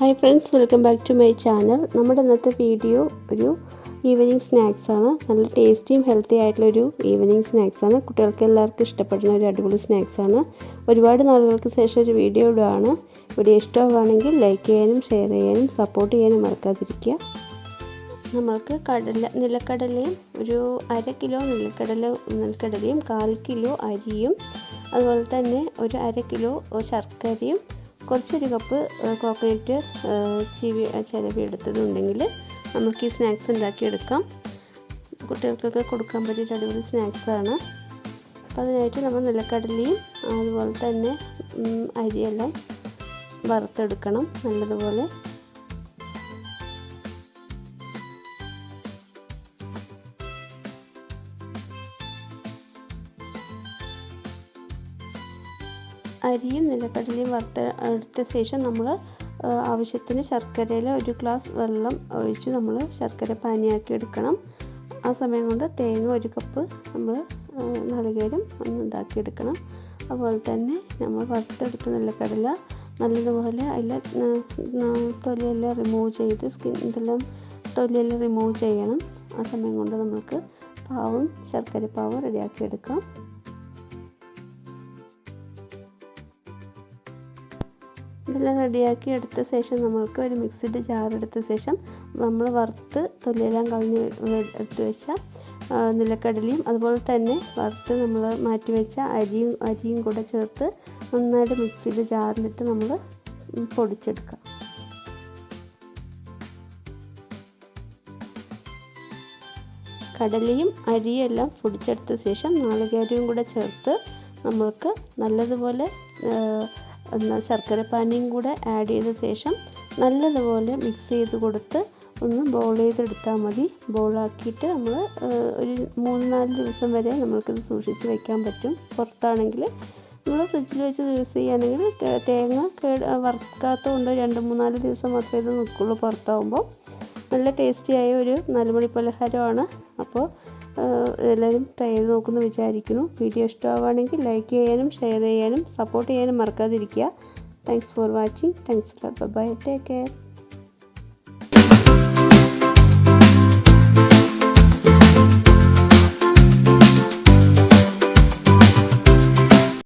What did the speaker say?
Hi friends welcome back to my channel. നമ്മുടെ ഇന്നത്തെ video ഒരു ഈവനിങ് സ്നാക്സാണ് നല്ല ടേസ്റ്റിയും ഹെൽത്തി ആയിട്ടുള്ളൊരു ഈവനിങ് സ്നാക്സാണ് കുട്ടികൾക്ക് എല്ലാവർക്കും ഇഷ്ടപ്പെടുന്ന ഒരു അടിപൊളി സ്നാക്സാണ് ഒരുപാട് നാളുകൾക്ക് ശേഷം ഒരു വീഡിയോ ഇടുകയാണ്. വീഡിയോ ഇഷ്ടമാണെങ്കിൽ ലൈക്ക് ചെയ്യാനും ഷെയർ ചെയ്യാനും സപ്പോർട്ട് ചെയ്യാനും മറക്കാതിരിക്കുക. നമ്മൾക്ക് കടല നിലക്കടലയും ഒരു അര കിലോ നിലക്കടല നിലക്കടലയും കാൽ കിലോ അരിയും അതുപോലെ തന്നെ ഒരു അര കിലോ ശർക്കരയും കുറച്ചൊരു കപ്പ് കോക്കനട്ട് ചീവി ചിലവി എടുത്തതുണ്ടെങ്കിൽ നമുക്ക് ഈ സ്നാക്സ് ഉണ്ടാക്കി എടുക്കാം കുട്ടികൾക്കൊക്കെ കൊടുക്കാൻ പറ്റിയ അടിപൊളി സ്നാക്സാണ് അപ്പോൾ അതിനായിട്ട് നമ്മൾ നിലക്കടലയും അതുപോലെ തന്നെ അരിയെല്ലാം വറുത്തെടുക്കണം. നല്ലതുപോലെ അരിയും നിലക്കടലയും വറുത്ത എടുത്ത ശേഷം നമ്മൾ ആവശ്യത്തിന് ശർക്കരയിൽ ഒരു ഗ്ലാസ് വെള്ളം ഒഴിച്ച് നമ്മൾ ശർക്കര പാനിയാക്കി എടുക്കണം. ആ സമയം കൊണ്ട് തേങ്ങ ഒരു കപ്പ് നമ്മൾ നാളികേരം ഒന്ന് ഇതാക്കിയെടുക്കണം അതുപോലെ തന്നെ നമ്മൾ വറുത്തെടുത്ത നിലക്കടല നല്ലതുപോലെ അതിലെ തൊലിയെല്ലാം റിമൂവ് ചെയ്ത് സ്കിൻ ഇതെല്ലാം തൊലിയെല്ലാം റിമൂവ് ചെയ്യണം. ആ സമയം കൊണ്ട് നമുക്ക് പാവും ശർക്കര പാവും റെഡിയാക്കി എടുക്കാം. ഇതെല്ലാം റെഡിയാക്കി എടുത്ത ശേഷം നമ്മൾക്ക് ഒരു മിക്സിഡ് ജാർ എടുത്ത ശേഷം നമ്മൾ വറുത്ത് തൊലിയെല്ലാം കളഞ്ഞ് എടുത്ത് വെച്ച നിലക്കടലയും അതുപോലെ തന്നെ വറുത്ത് നമ്മൾ മാറ്റി വെച്ച അരിയും അരിയും കൂടെ ചേർത്ത് നന്നായിട്ട് മിക്സിയുടെ ജാറിലിട്ട് നമ്മൾ പൊടിച്ചെടുക്കാം കടലയും അരിയും എല്ലാം പൊടിച്ചെടുത്ത ശേഷം നാളികേരവും കൂടെ ചേർത്ത് നമ്മൾക്ക് നല്ലതുപോലെ ശർക്കര പാനിയും കൂടെ ആഡ് ചെയ്ത ശേഷം നല്ലതുപോലെ മിക്സ് ചെയ്ത് കൊടുത്ത് ഒന്ന് ബോൾ ചെയ്തെടുത്താൽ മതി. ബോളാക്കിയിട്ട് നമ്മൾ ഒരു മൂന്ന് നാല് ദിവസം വരെ നമ്മൾക്കിത് സൂക്ഷിച്ച് വയ്ക്കാൻ പറ്റും. പുറത്താണെങ്കിൽ നമ്മൾ ഫ്രിഡ്ജിൽ വെച്ച് യൂസ് ചെയ്യുകയാണെങ്കിൽ തേങ്ങ കേട് വറുക്കാത്തതുകൊണ്ട് രണ്ട് മൂന്നാൽ ദിവസം മാത്രമേ ഇത് നിൽക്കുള്ളൂ പുറത്താവുമ്പോൾ. നല്ല ടേസ്റ്റിയായ ഒരു നാലുമണി പലഹാരമാണ്. അപ്പോൾ എല്ലാവരും ട്രൈ ചെയ്ത് നോക്കുമെന്ന് വിചാരിക്കുന്നു. വീഡിയോ ഇഷ്ടമാവുകയാണെങ്കിൽ ലൈക്ക് ചെയ്യാനും ഷെയർ ചെയ്യാനും സപ്പോർട്ട് ചെയ്യാനും മറക്കാതിരിക്കുക. Thanks for watching thanks bye take care